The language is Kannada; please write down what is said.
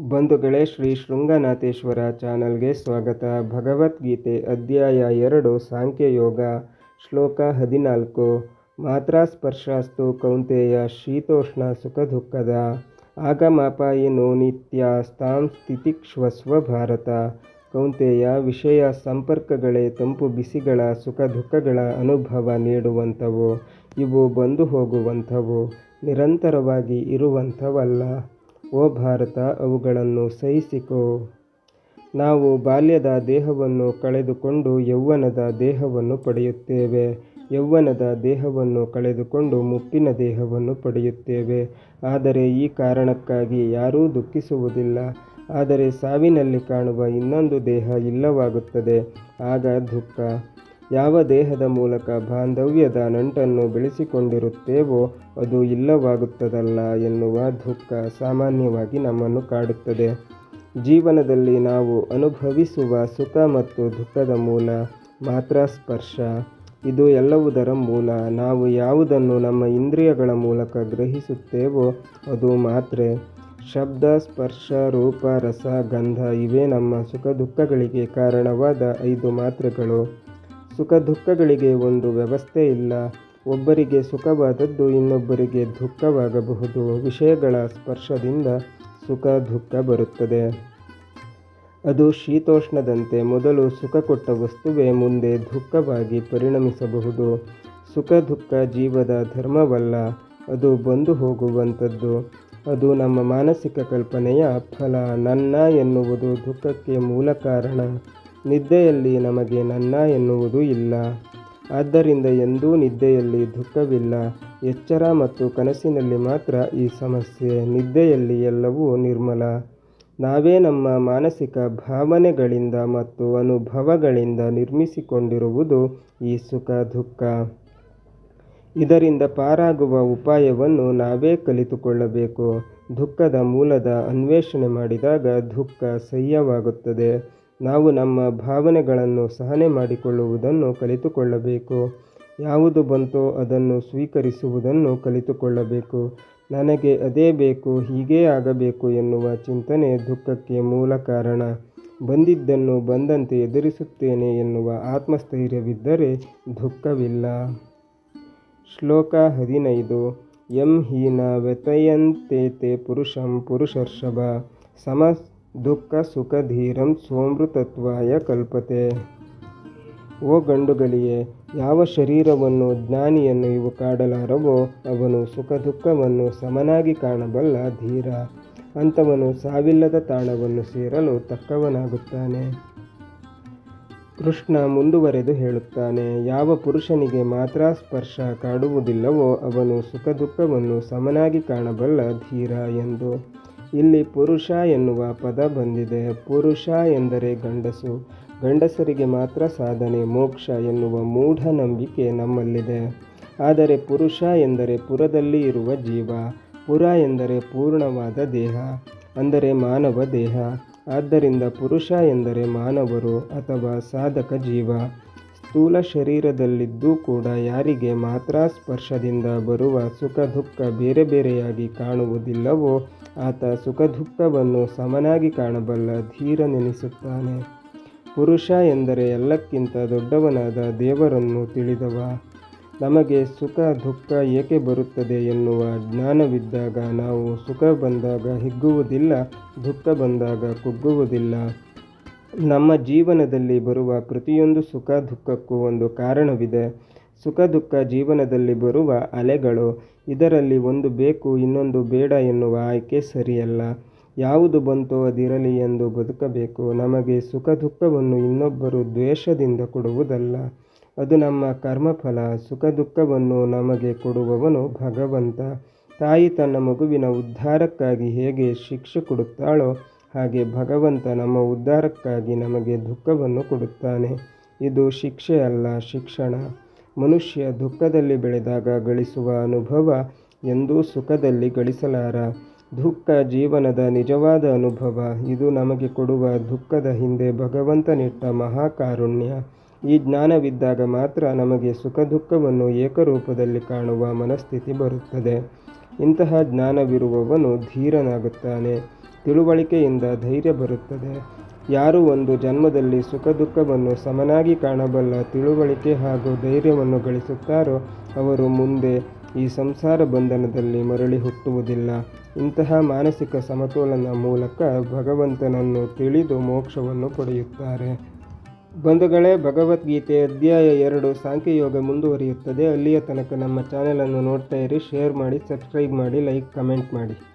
ಬಂಧುಗಳೇ ಶ್ರೀ ಶೃಂಗನಾಥೇಶ್ವರ ಚಾನಲ್ಗೆ ಸ್ವಾಗತ. ಭಗವದ್ಗೀತೆ ಅಧ್ಯಾಯ ಎರಡು, ಸಾಂಖ್ಯಯೋಗ, ಶ್ಲೋಕ ಹದಿನಾಲ್ಕು. ಮಾತ್ರ ಸ್ಪರ್ಶಾಸ್ತು ಕೌಂತೆಯ ಶೀತೋಷ್ಣ ಸುಖ ದುಃಖದ ಆಗಮಾಪಾಯಿನೋ ನಿತ್ಯ ಸ್ಥಾಂ ಸ್ಥಿತಿಕ್ಷಸ್ವ ಭಾರತ. ಕೌಂತೆಯ ವಿಷಯ ಸಂಪರ್ಕಗಳೇ ತಂಪು ಬಿಸಿಗಳ ಸುಖ ದುಃಖಗಳ ಅನುಭವ ನೀಡುವಂಥವು. ಇವು ಬಂದು ಹೋಗುವಂಥವು. ನಿರಂತರವಾಗಿ ಇರುವಂಥವಲ್ಲ. ಓ ಭಾರತ, ಅವುಗಳನ್ನು ಸಹಿಸಿಕೋ. ನಾವು ಬಾಲ್ಯದ ದೇಹವನ್ನು ಕಳೆದುಕೊಂಡು ಯೌವನದ ದೇಹವನ್ನು ಪಡೆಯುತ್ತೇವೆ. ಯೌವನದ ದೇಹವನ್ನು ಕಳೆದುಕೊಂಡು ಮುಪ್ಪಿನ ದೇಹವನ್ನು ಪಡೆಯುತ್ತೇವೆ. ಆದರೆ ಈ ಕಾರಣಕ್ಕಾಗಿ ಯಾರೂ ದುಃಖಿಸುವುದಿಲ್ಲ. ಆದರೆ ಸಾವಿನಲ್ಲಿ ಕಾಣುವ ಇನ್ನೊಂದು ದೇಹ ಇಲ್ಲವಾಗುತ್ತದೆ. ಆಗ ದುಃಖ ಯಾವ ದೇಹದ ಮೂಲಕ ಬಾಂಧವ್ಯದ ನಂಟನ್ನು ಬೆಳೆಸಿಕೊಂಡಿರುತ್ತೇವೋ ಅದು ಇಲ್ಲವಾಗುತ್ತದಲ್ಲ ಎನ್ನುವ ದುಃಖ ಸಾಮಾನ್ಯವಾಗಿ ನಮ್ಮನ್ನು ಕಾಡುತ್ತದೆ. ಜೀವನದಲ್ಲಿ ನಾವು ಅನುಭವಿಸುವ ಸುಖ ಮತ್ತು ದುಃಖದ ಮೂಲ ಮಾತ್ರ ಸ್ಪರ್ಶ. ಇದು ಎಲ್ಲವುದರ ಮೂಲ. ನಾವು ಯಾವುದನ್ನು ನಮ್ಮ ಇಂದ್ರಿಯಗಳ ಮೂಲಕ ಗ್ರಹಿಸುತ್ತೇವೋ ಅದು ಮಾತ್ರೆ. ಶಬ್ದ, ಸ್ಪರ್ಶ, ರೂಪ, ರಸ, ಗಂಧ ಇವೇ ನಮ್ಮ ಸುಖ ದುಃಖಗಳಿಗೆ ಕಾರಣವಾದ ಐದು ಮಾತ್ರೆಗಳು. ಸುಖ ದುಃಖಗಳಿಗೆ ಒಂದು ವ್ಯವಸ್ಥೆ ಇಲ್ಲ. ಒಬ್ಬರಿಗೆ ಸುಖವಾದದ್ದು ಇನ್ನೊಬ್ಬರಿಗೆ ದುಃಖವಾಗಬಹುದು. ವಿಷಯಗಳ ಸ್ಪರ್ಶದಿಂದ ಸುಖ ದುಃಖ ಬರುತ್ತದೆ. ಅದು ಶೀತೋಷ್ಣದಂತೆ ಮೊದಲು ಸುಖ ಕೊಟ್ಟ ವಸ್ತುವೇ ಮುಂದೆ ದುಃಖವಾಗಿ ಪರಿಣಮಿಸಬಹುದು. ಸುಖ ದುಃಖ ಜೀವದ ಧರ್ಮವಲ್ಲ, ಅದು ಬಂದು ಹೋಗುವಂಥದ್ದು. ಅದು ನಮ್ಮ ಮಾನಸಿಕ ಕಲ್ಪನೆಯ ಫಲ. ನನ್ನ ಎನ್ನುವುದು ದುಃಖಕ್ಕೆ ಮೂಲ ಕಾರಣ. ನಿದ್ದೆಯಲ್ಲಿ ನಮಗೆ ನನ್ನ ಎನ್ನುವುದು ಇಲ್ಲ. ಆದ್ದರಿಂದ ಎಂದೂ ನಿದ್ದೆಯಲ್ಲಿ ದುಃಖವಿಲ್ಲ. ಎಚ್ಚರ ಮತ್ತು ಕನಸಿನಲ್ಲಿ ಮಾತ್ರ ಈ ಸಮಸ್ಯೆ. ನಿದ್ದೆಯಲ್ಲಿ ಎಲ್ಲವೂ ನಿರ್ಮಲ. ನಾವೇ ನಮ್ಮ ಮಾನಸಿಕ ಭಾವನೆಗಳಿಂದ ಮತ್ತು ಅನುಭವಗಳಿಂದ ನಿರ್ಮಿಸಿಕೊಂಡಿರುವುದು ಈ ಸುಖ ದುಃಖ. ಇದರಿಂದ ಪಾರಾಗುವ ಉಪಾಯವನ್ನು ನಾವೇ ಕಲಿತುಕೊಳ್ಳಬೇಕು. ದುಃಖದ ಮೂಲದ ಅನ್ವೇಷಣೆ ಮಾಡಿದಾಗ ದುಃಖ ಸಹ್ಯವಾಗುತ್ತದೆ ನಾವು ನಮ್ಮ ಭಾವನೆಗಳನ್ನು ಸಹನೆ ಮಾಡಿಕೊಳ್ಳುವುದನ್ನು ಕಲಿತುಕೊಳ್ಳಬೇಕು. ಯಾವುದು ಬಂತೋ ಅದನ್ನು ಸ್ವೀಕರಿಸುವುದನ್ನು ಕಲಿತುಕೊಳ್ಳಬೇಕು. ನನಗೆ ಅದೇ ಬೇಕು, ಹೀಗೇ ಆಗಬೇಕು ಎನ್ನುವ ಚಿಂತನೆ ದುಃಖಕ್ಕೆ ಮೂಲ ಕಾರಣ. ಬಂದಿದ್ದನ್ನು ಬಂದಂತೆ ಎದುರಿಸುತ್ತೇನೆ ಎನ್ನುವ ಆತ್ಮಸ್ಥೈರ್ಯವಿದ್ದರೆ ದುಃಖವಿಲ್ಲ. ಶ್ಲೋಕ ಹದಿನೈದು. ಎಂ ಹೀನ ವ್ಯತಯಂತೇತೆ ಪುರುಷಂ ಪುರುಷರ್ಷಭ. ಸಮ ದುಃಖ ಸುಖ ಧೀರಂ ಸೋಮೃತತ್ವಾಯ ಕಲ್ಪತೆ. ಓ ಗಂಡುಗಳಿಯೇ ಯಾವ ಶರೀರವನ್ನು ಜ್ಞಾನಿಯನ್ನು ಇವು ಕಾಡಲಾರವೋ ಅವನು ಸುಖ ದುಃಖವನ್ನು ಸಮನಾಗಿ ಕಾಣಬಲ್ಲ ಧೀರ. ಅಂಥವನು ಸಾವಿಲ್ಲದ ತಾಣವನ್ನು ಸೇರಲು ತಕ್ಕವನಾಗುತ್ತಾನೆ. ಕೃಷ್ಣ ಮುಂದುವರೆದು ಹೇಳುತ್ತಾನೆ, ಯಾವ ಪುರುಷನಿಗೆ ಮಾತ್ರ ಸ್ಪರ್ಶ ಕಾಡುವುದಿಲ್ಲವೋ ಅವನು ಸುಖ ದುಃಖವನ್ನು ಸಮನಾಗಿ ಕಾಣಬಲ್ಲ ಧೀರ ಎಂದು. ಇಲ್ಲಿ ಪುರುಷ ಎನ್ನುವ ಪದ ಬಂದಿದೆ. ಪುರುಷ ಎಂದರೆ ಗಂಡಸು. ಗಂಡಸರಿಗೆ ಮಾತ್ರ ಸಾಧನೆ, ಮೋಕ್ಷ ಎನ್ನುವ ಮೂಢನಂಬಿಕೆ ನಮ್ಮಲ್ಲಿದೆ. ಆದರೆ ಪುರುಷ ಎಂದರೆ ಪುರದಲ್ಲಿ ಇರುವ ಜೀವ, ಪುರ ಎಂದರೆ ಪೂರ್ಣವಾದ ದೇಹ, ಅಂದರೆ ಮಾನವ ದೇಹ. ಆದ್ದರಿಂದ ಪುರುಷ ಎಂದರೆ ಮಾನವರು ಅಥವಾ ಸಾಧಕ ಜೀವ. ಸ್ಥೂಲ ಶರೀರದಲ್ಲಿದ್ದೂ ಕೂಡ ಯಾರಿಗೆ ಮಾತ್ರ ಸ್ಪರ್ಶದಿಂದ ಬರುವ ಸುಖ ದುಃಖ ಬೇರೆ ಬೇರೆಯಾಗಿ ಕಾಣುವುದಿಲ್ಲವೋ ಆತ ಸುಖ ದುಃಖವನ್ನು ಸಮನಾಗಿ ಕಾಣಬಲ್ಲ ಧೀರನೆನಿಸುತ್ತಾನೆ ಪುರುಷ ಎಂದರೆ ಎಲ್ಲಕ್ಕಿಂತ ದೊಡ್ಡವನಾದ ದೇವರನ್ನು ತಿಳಿದವ. ನಮಗೆ ಸುಖ ದುಃಖ ಏಕೆ ಬರುತ್ತದೆ ಎನ್ನುವ ಜ್ಞಾನವಿದ್ದಾಗ ನಾವು ಸುಖ ಬಂದಾಗ ಹಿಗ್ಗುವುದಿಲ್ಲ, ದುಃಖ ಬಂದಾಗ ಕುಗ್ಗುವುದಿಲ್ಲ. ನಮ್ಮ ಜೀವನದಲ್ಲಿ ಬರುವ ಪ್ರತಿಯೊಂದು ಸುಖ ದುಃಖಕ್ಕೂ ಒಂದು ಕಾರಣವಿದೆ. ಸುಖ ದುಃಖ ಜೀವನದಲ್ಲಿ ಬರುವ ಅಲೆಗಳು, ಇದರಲ್ಲಿ ಒಂದು ಬೇಕು, ಇನ್ನೊಂದು ಬೇಡ ಎನ್ನುವ ಆಯ್ಕೆ ಸರಿಯಲ್ಲ. ಯಾವುದು ಬಂತೋ ಅದಿರಲಿ ಎಂದು ಬದುಕಬೇಕು. ನಮಗೆ ಸುಖ ದುಃಖವನ್ನು ಇನ್ನೊಬ್ಬರು ದ್ವೇಷದಿಂದ ಕೊಡುವುದಲ್ಲ. ಅದು ನಮ್ಮ ಕರ್ಮಫಲ. ಸುಖ ದುಃಖವನ್ನು ನಮಗೆ ಕೊಡುವವನು ಭಗವಂತ. ತಾಯಿ ತನ್ನ ಮಗುವಿನ ಉದ್ಧಾರಕ್ಕಾಗಿ ಹೇಗೆ ಶಿಕ್ಷೆ ಕೊಡುತ್ತಾಳೋ ಹಾಗೆ ಭಗವಂತ ನಮ್ಮ ಉದ್ಧಾರಕ್ಕಾಗಿ ನಮಗೆ ದುಃಖವನ್ನು ಕೊಡುತ್ತಾನೆ. ಇದು ಶಿಕ್ಷೆ ಅಲ್ಲ, ಶಿಕ್ಷಣ. ಮನುಷ್ಯ ದುಃಖದಲ್ಲಿ ಬೆಳೆದಾಗ ಗಳಿಸುವ ಅನುಭವ ಎಂದೂ ಸುಖದಲ್ಲಿ ಗಳಿಸಲಾರ. ದುಃಖ ಜೀವನದ ನಿಜವಾದ ಅನುಭವ. ಇದು ನಮಗೆ ಕೊಡುವ ದುಃಖದ ಹಿಂದೆ ಭಗವಂತನಿಟ್ಟ ಮಹಾಕಾರುಣ್ಯ. ಈ ಜ್ಞಾನವಿದ್ದಾಗ ಮಾತ್ರ ನಮಗೆ ಸುಖ ದುಃಖವನ್ನು ಏಕರೂಪದಲ್ಲಿ ಕಾಣುವ ಮನಸ್ಥಿತಿ ಬರುತ್ತದೆ. ಇಂತಹ ಜ್ಞಾನವಿರುವವನು ಧೀರನಾಗುತ್ತಾನೆ. ತಿಳುವಳಿಕೆಯಿಂದ ಧೈರ್ಯ ಬರುತ್ತದೆ. ಯಾರು ಒಂದು ಜನ್ಮದಲ್ಲಿ ಸುಖ ದುಃಖವನ್ನು ಸಮನಾಗಿ ಕಾಣಬಲ್ಲ ತಿಳುವಳಿಕೆ ಹಾಗೂ ಧೈರ್ಯವನ್ನು ಗಳಿಸುತ್ತಾರೋ, ಅವರು ಮುಂದೆ ಈ ಸಂಸಾರ ಬಂಧನದಲ್ಲಿ ಮರಳಿ ಹುಟ್ಟುವುದಿಲ್ಲ. ಇಂತಹ ಮಾನಸಿಕ ಸಮತೋಲನ ಮೂಲಕ ಭಗವಂತನನ್ನು ತಿಳಿದು ಮೋಕ್ಷವನ್ನು ಪಡೆಯುತ್ತಾರೆ. ಬಂಧುಗಳೇ ಭಗವದ್ಗೀತೆ ಅಧ್ಯಾಯ ಎರಡು ಸಾಂಖ್ಯಯೋಗ ಮುಂದುವರಿಯುತ್ತದೆ. ಅಲ್ಲಿಯ ತನಕ ನಮ್ಮ ಚಾನೆಲನ್ನು ನೋಡ್ತಾ ಇರಿ, ಶೇರ್ ಮಾಡಿ, ಸಬ್ಸ್ಕ್ರೈಬ್ ಮಾಡಿ, ಲೈಕ್, ಕಮೆಂಟ್ ಮಾಡಿ.